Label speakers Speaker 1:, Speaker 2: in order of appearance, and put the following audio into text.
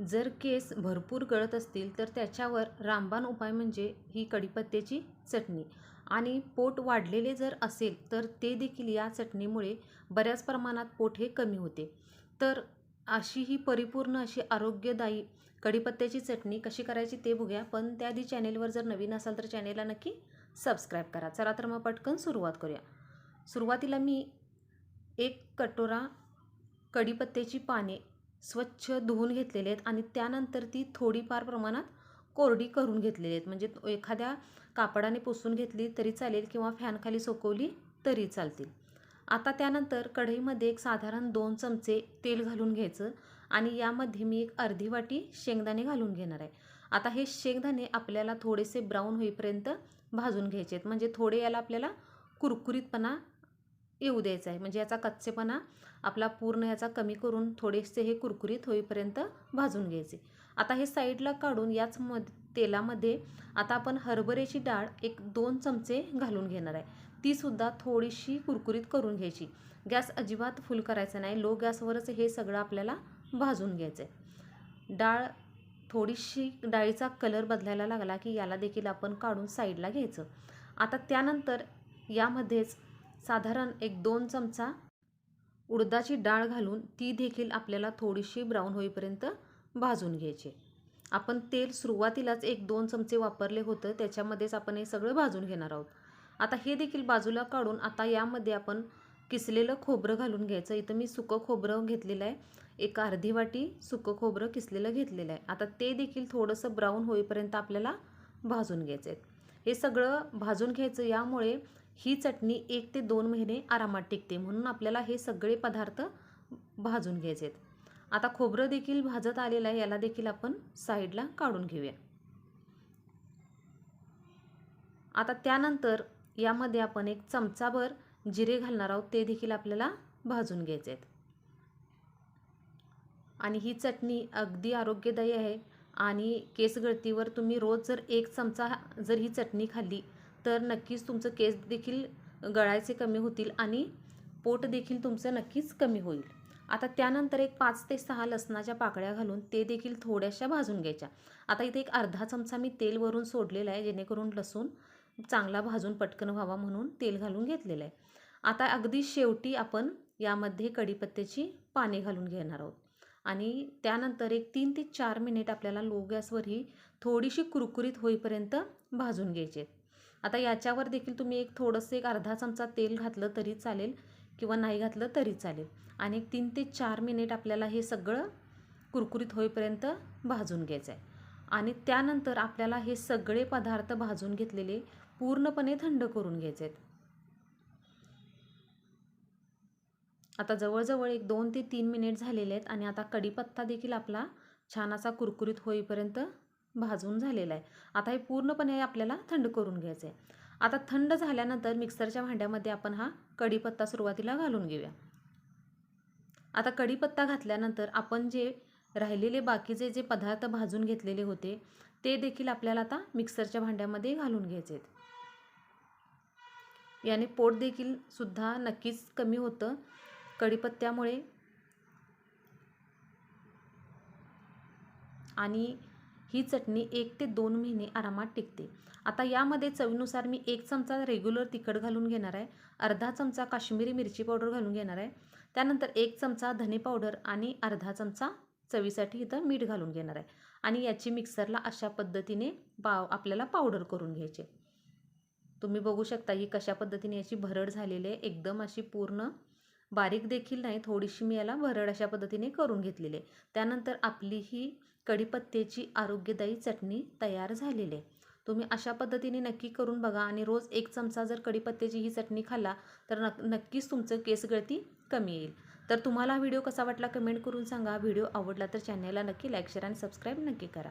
Speaker 1: जर केस भरपूर गळत असतील तर त्याच्यावर रामबाण उपाय म्हणजे ही कढीपत्त्याची चटणी. आणि पोट वाढलेले जर असेल तर ते देखील या चटणीमुळे बऱ्याच प्रमाणात पोट हे कमी होते. तर अशी ही परिपूर्ण अशी आरोग्यदायी कढीपत्त्याची चटणी कशी करायची ते बघूया. पण त्याआधी चॅनेलवर जर नवीन असाल तर चॅनेलला नक्की सबस्क्राईब करा. चला तर मग पटकन सुरुवात करूया. सुरुवातीला मी एक कटोरा कढीपत्त्याची पाने स्वच्छ धुवून घेतलेले आहेत आणि त्यानंतर ती थोडीफार प्रमाणात कोरडी करून घेतलेली आहेत. म्हणजे एखाद्या कापडाने पुसून घेतली तरी चालेल किंवा फॅनखाली सोकवली तरी चालतील. आता त्यानंतर कढईमध्ये एक साधारण दोन चमचे तेल घालून घ्यायचं आणि यामध्ये मी एक अर्धी वाटी शेंगदाणे घालून घेणार आहे. आता हे शेंगदाणे आपल्याला थोडेसे ब्राऊन होईपर्यंत भाजून घ्यायचे आहेत. म्हणजे थोडे याला आपल्याला कुरकुरीतपणा येऊ द्यायचा आहे. म्हणजे याचा कच्चेपणा आपला पूर्ण याचा कमी करून थोडेसे हे कुरकुरीत होईपर्यंत भाजून घ्यायचे. आता हे साईडला काढून याच मध तेलामध्ये आता आपण हरभऱ्याची डाळ एक दोन चमचे घालून घेणार आहे. तीसुद्धा थोडीशी कुरकुरीत करून घ्यायची. गॅस अजिबात फुल करायचा नाही. लो गॅसवरच हे सगळं आपल्याला भाजून घ्यायचं आहे डाळ थोडीशी डाळीचा कलर बदलायला लागला की याला देखील आपण काढून साईडला घ्यायचं. आता त्यानंतर यामध्येच साधारण एक दोन चमचा उडदाची डाळ घालून ती देखील आपल्याला थोडीशी ब्राऊन होईपर्यंत भाजून घ्यायची. आपण तेल सुरुवातीलाच एक दोन चमचे वापरले होतं त्याच्यामध्येच आपण हे सगळं भाजून घेणार आहोत. आता हे देखील बाजूला काढून आता यामध्ये आपण किसलेलं खोबरं घालून घ्यायचं. इथं मी सुकं खोबरं घेतलेलं आहे. एक अर्धी वाटी सुकं खोबरं किसलेलं घेतलेलं आहे. आता ते देखील थोडंसं ब्राऊन होईपर्यंत आपल्याला भाजून घ्यायचं आहे हे सगळं भाजून घ्यायचं यामुळे ही चटणी एक ते दोन महिने आरामात टिकते. म्हणून आपल्याला हे सगळे पदार्थ भाजून घ्यायचे आहेत आता खोबरं देखील भाजत आलेलं आहे. याला देखील आपण साईडला काढून घेऊया. आता त्यानंतर यामध्ये आपण एक चमचाभर जिरे घालणार आहोत. ते देखील आपल्याला भाजून घ्यायचे आहेत आणि ही चटणी अगदी आरोग्यदायी आहे. आणि केसगळतीवर तुम्ही रोज जर एक चमचा जर ही चटणी खाल्ली तर नक्कीच तुमचं केस देखील गळायचे कमी होतील आणि पोट देखील तुमचं नक्कीच कमी होईल. आता त्यानंतर एक पाच ते सहा लसणाच्या पाकळ्या घालून ते देखील थोड्याशा भाजून घ्यायच्या. आता इथे एक अर्धा चमचा मी तेल वरून सोडलेला आहे जेणेकरून लसूण चांगला भाजून पटकन व्हावा म्हणून तेल घालून घेतलेलं आहे. आता अगदी शेवटी आपण यामध्ये कढीपत्त्याची पाने घालून घेणार आहोत. आणि त्यानंतर एक तीन ते चार मिनिट आपल्याला लो गॅसवर ही थोडीशी कुरकुरीत होईपर्यंत भाजून घ्यायचे. आहेत आता याच्यावर देखील तुम्ही एक थोडंसं एक अर्धा चमचा तेल घातलं तरी चालेल किंवा नाही घातलं तरी चालेल. आणि एक तीन ते चार मिनिट आपल्याला हे सगळं कुरकुरीत होईपर्यंत भाजून घ्यायचं आहे आणि त्यानंतर आपल्याला हे सगळे पदार्थ भाजून घेतलेले पूर्णपणे थंड करून घ्यायचे आहेत आता जवळजवळ एक दोन ते तीन मिनिट झालेले आहेत आणि आता कढीपत्ता देखील आपला छान असा कुरकुरीत होईपर्यंत भाजून झालेला आहे. आता हे पूर्णपणे आपल्याला थंड करून घ्यायचं आहे. आता थंड झाल्यानंतर मिक्सरच्या भांड्यामध्ये आपण हा कढीपत्ता सुरुवातीला घालून घेऊया. आता कढीपत्ता घातल्यानंतर आपण जे राहिलेले बाकीचे जे पदार्थ भाजून घेतलेले होते ते देखील आपल्याला आता मिक्सरच्या भांड्यामध्ये घालून घ्यायचे आहेत. याने पोट देखील सुद्धा नक्कीच कमी होतं. कढीपत्त्यामुळे आणि ही चटणी एक ते दोन महिने आरामात टिकते. आता यामध्ये चवीनुसार मी एक चमचा रेग्युलर तिखट घालून घेणार आहे. अर्धा चमचा काश्मीरी मिरची पावडर घालून घेणार आहे. त्यानंतर एक चमचा धने पावडर आणि अर्धा चमचा चवीसाठी इथं मीठ घालून घेणार आहे. आणि याची मिक्सरला अशा पद्धतीने पाव आपल्याला पावडर करून घ्यायचे. तुम्ही बघू शकता ही कशा पद्धतीने याची भरड झालेली आहे. एकदम अशी पूर्ण बारीक देखील नाही थोडीशी मी याला भरड अशा पद्धतीने करून घेतलेली आहे. त्यानंतर आपली ही कढीपत्त्याची आरोग्यदायी चटणी तयार झालेली आहे. तुम्ही अशा पद्धतीने नक्की करून बघा आणि रोज एक चमचा जर कढीपत्त्याची ही चटणी खाल्ला तर नक नक्कीच तुमचं केस गळती कमी येईल. तर तुम्हाला हा व्हिडिओ कसा वाटला कमेंट करून सांगा. व्हिडिओ आवडला तर चॅनलला नक्की लाईक शेअर आणि सबस्क्राईब नक्की करा.